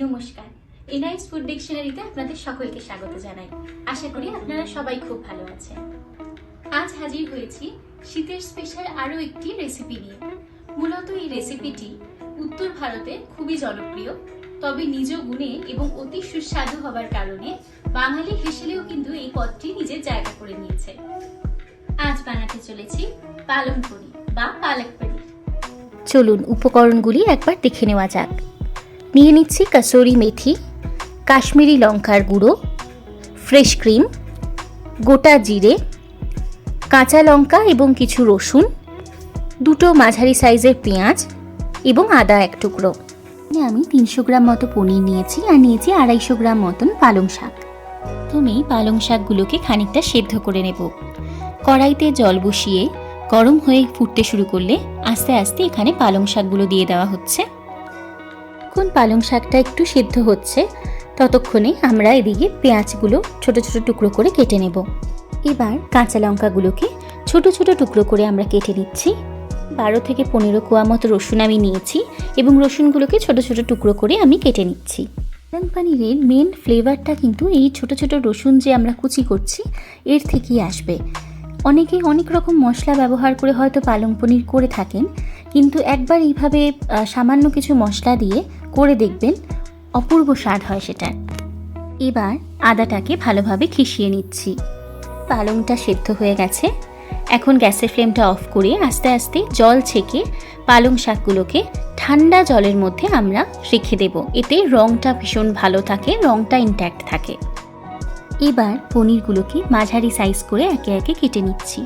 নমস্কার। এনআইস ফুড ডিকশনারিতে আপনাদের সকলকে স্বাগত জানাই। আশা করি আপনারা সবাই খুব ভালো আছেন। আজ হাজির হয়েছি শীতের স্পেশাল আরও একটি রেসিপি নিয়ে। মূলত এই রেসিপিটি উত্তর ভারতে খুবই জনপ্রিয়, তবে নিজ গুণে এবং অতি সুস্বাদু হবার কারণে বাঙালি হিসেবেও কিন্তু এই পদটি নিজের জায়গা করে নিয়েছে। আজ বানাতে চলেছি পালন পরি বা পালক পনির চলুন উপকরণগুলি একবার দেখে নেওয়া যাক। নিয়ে নিচ্ছি কাসুরি মেথি, কাশ্মীরি লঙ্কার গুঁড়ো, ফ্রেশ ক্রিম, গোটা জিরে, কাঁচা লঙ্কা এবং কিছু রসুন, দুটো মাঝারি সাইজের পেঁয়াজ এবং আদা এক টুকরো। আমি তিনশো গ্রাম মতো পনির নিয়েছি আর নিয়েছি আড়াইশো গ্রাম মতন পালং শাক। প্রথমেই পালং শাকগুলোকে খানিকটা সেদ্ধ করে নেব। কড়াইতে জল বসিয়ে গরম হয়ে ফুটতে শুরু করলে আস্তে আস্তে এখানে পালং শাকগুলো দিয়ে দেওয়া হচ্ছে। এখন পালং শাকটা একটু সিদ্ধ হচ্ছে, ততক্ষণে আমরা এদিকে পেঁয়াজগুলো ছোট ছোট টুকরো করে কেটে নেব। এবার কাঁচা লঙ্কাগুলোকে ছোট ছোট টুকরো করে আমরা কেটে নিচ্ছি। বারো থেকে পনেরো কোয়া মতো রসুন আমি নিয়েছি এবং রসুনগুলোকে ছোট ছোট টুকরো করে আমি কেটে নিচ্ছি। পালং পানিরের মেন ফ্লেভারটা কিন্তু এই ছোট ছোট রসুন যে আমরা কুচি করছি, এর থেকেই আসবে। অনেকে অনেক রকম মশলা ব্যবহার করে হয়তো পালং পনির করে থাকেন, কিন্তু একবার এইভাবে সামান্য কিছু মশলা দিয়ে করে দেখবেন, অপূর্ব স্বাদ হয় সেটার এবার আদাটাকে ভালোভাবে খিশিয়ে নিচ্ছি। পালংটা সেদ্ধ হয়ে গেছে। এখন গ্যাসের ফ্লেমটা অফ করে আস্তে আস্তে জল ছেঁকে পালং শাকগুলোকে ঠান্ডা জলের মধ্যে আমরা রেখে দেব। এতে রঙটা ভীষণ ভালো থাকে রঙটা ইনট্যাক্ট থাকে। এবার পনিরগুলোকে মাঝারি সাইজ করে একে একে কেটে নিচ্ছি।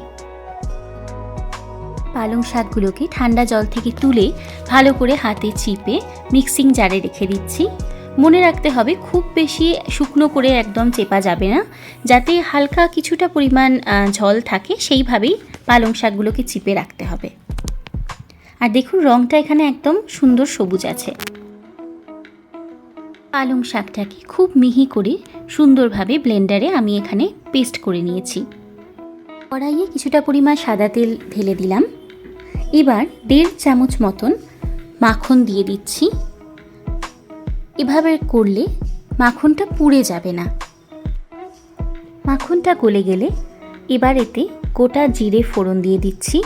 পালং শাকগুলোকে ঠান্ডা জল থেকে তুলে ভালো করে হাতে চিপে মিক্সিং জারে রেখে দিচ্ছি। মনে রাখতে হবে খুব বেশি শুকনো করে একদম চেপা যাবে না, যাতে হালকা কিছুটা পরিমাণ ঝল থাকে সেইভাবেই পালং শাকগুলোকে চিপে রাখতে হবে। আর দেখুন রঙটা এখানে একদম সুন্দর সবুজ আছে। পালং শাকটাকে খুব মিহি করে সুন্দরভাবে ব্লেন্ডারে আমি এখানে পেস্ট করে নিয়েছি। কড়াইয়ে কিছুটা পরিমাণ সাদা তেল ঢেলে দিলাম। এবার দেড় চামচ মতন মাখন দিয়ে দিচ্ছি। এভাবে করলে মাখনটা পুড়ে যাবে না। মাখনটা গলে গেলে এবার এতে গোটা জিরে ফোড়ন দিয়ে দিচ্ছি।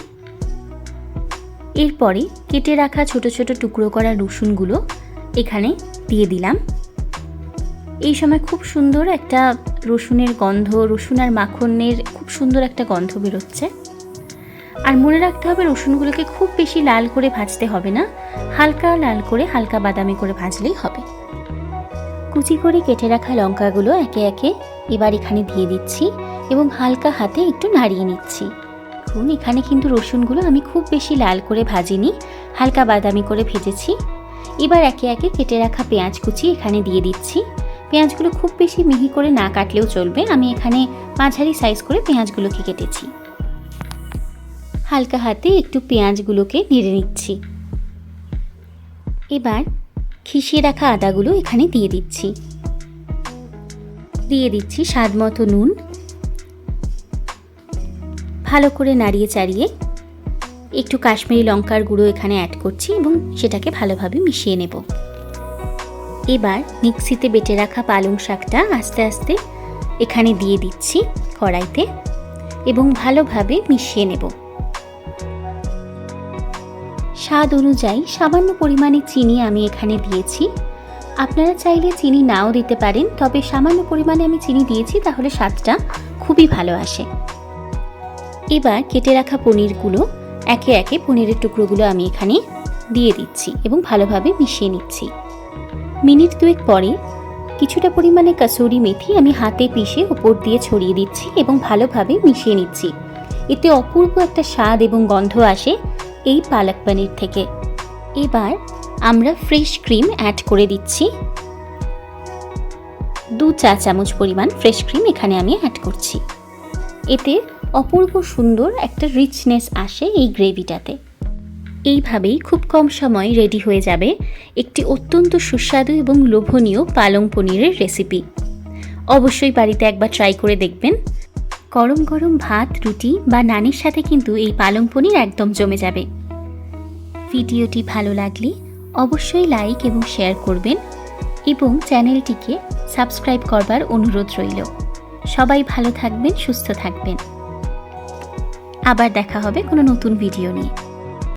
এরপরে কেটে রাখা ছোট ছোট টুকরো করা রসুনগুলো এখানে দিয়ে দিলাম। এই সময় খুব সুন্দর একটা রসুনের গন্ধ, রসুন আর মাখনের খুব সুন্দর একটা গন্ধ বেরোচ্ছে। আর মনে রাখতে হবে রসুনগুলোকে খুব বেশি লাল করে ভাজতে হবে না। হালকা লাল করে হালকা বাদামি করে ভাজলেই হবে। কুচি করে কেটে রাখা লঙ্কাগুলো একে একে এবার এখানে দিয়ে দিচ্ছি এবং হালকা হাতে একটু নাড়িয়ে নিচ্ছি। দেখুন, এখানে কিন্তু রসুনগুলো আমি খুব বেশি লাল করে ভাজিনি, হালকা বাদামি করে ভেজেছি। এবার একে একে কেটে রাখা পেঁয়াজ কুচি এখানে দিয়ে দিচ্ছি। পেঁয়াজগুলো খুব বেশি মিহি করে না কাটলেও চলবে। আমি এখানে মাঝারি সাইজ করে পেঁয়াজগুলোকে কেটেছি। হালকা হাতে একটু পেঁয়াজগুলোকে নেড়ে নিচ্ছি। এবার খিসিয়ে রাখা আদাগুলো এখানে দিয়ে দিচ্ছি। দিয়ে দিচ্ছি স্বাদ মতো নুন। ভালো করে নাড়িয়ে চাড়িয়ে একটু কাশ্মীরি লঙ্কার গুঁড়ো এখানে অ্যাড করছি এবং সেটাকে ভালোভাবে মিশিয়ে নেব। এবার মিক্সিতে বেটে রাখা পালং শাকটা আস্তে আস্তে এখানে দিয়ে দিচ্ছি কড়াইতে এবং ভালোভাবে মিশিয়ে নেব। স্বাদ অনুযায়ী সামান্য পরিমাণে চিনি আমি এখানে দিয়েছি। আপনারা চাইলে চিনি নাও দিতে পারেন, তবে সামান্য পরিমাণে আমি চিনি দিয়েছি, তাহলে স্বাদটা খুবই ভালো আসে। এবার কেটে রাখা পনিরগুলো, একে একে পনিরের টুকরোগুলো আমি এখানে দিয়ে দিচ্ছি এবং ভালোভাবে মিশিয়ে নিচ্ছি। মিনিট দুয়েক পরে কিছুটা পরিমাণে কাসুরি মেথি আমি হাতে পিষে ওপর দিয়ে ছড়িয়ে দিচ্ছি এবং ভালোভাবে মিশিয়ে নিচ্ছি। এতে অপূর্ব একটা স্বাদ এবং গন্ধ আসে। এই পালক পনির থেকে। এবার আমরা ফ্রেশ ক্রিম অ্যাড করে দিচ্ছি। দু চা চামচ পরিমাণ ফ্রেশ ক্রিম এখানে আমি অ্যাড করছি। এতে অপূর্ব সুন্দর একটা রিচনেস আসে এই গ্রেভিটাতে। এইভাবেই খুব কম সময় রেডি হয়ে যাবে একটি অত্যন্ত সুস্বাদু এবং লোভনীয় পালং পনিরের রেসিপি অবশ্যই বাড়িতে একবার ট্রাই করে দেখবেন। গরম গরম ভাত, রুটি বা নানের সাথে কিন্তু এই পালং পনির একদম জমে যাবে। ভিডিওটি ভালো লাগলে অবশ্যই লাইক এবং শেয়ার করবেন এবং চ্যানেলটিকে সাবস্ক্রাইব করবার অনুরোধ রইল। সবাই ভালো থাকবেন, সুস্থ থাকবেন। আবার দেখা হবে কোনো নতুন ভিডিও নিয়ে।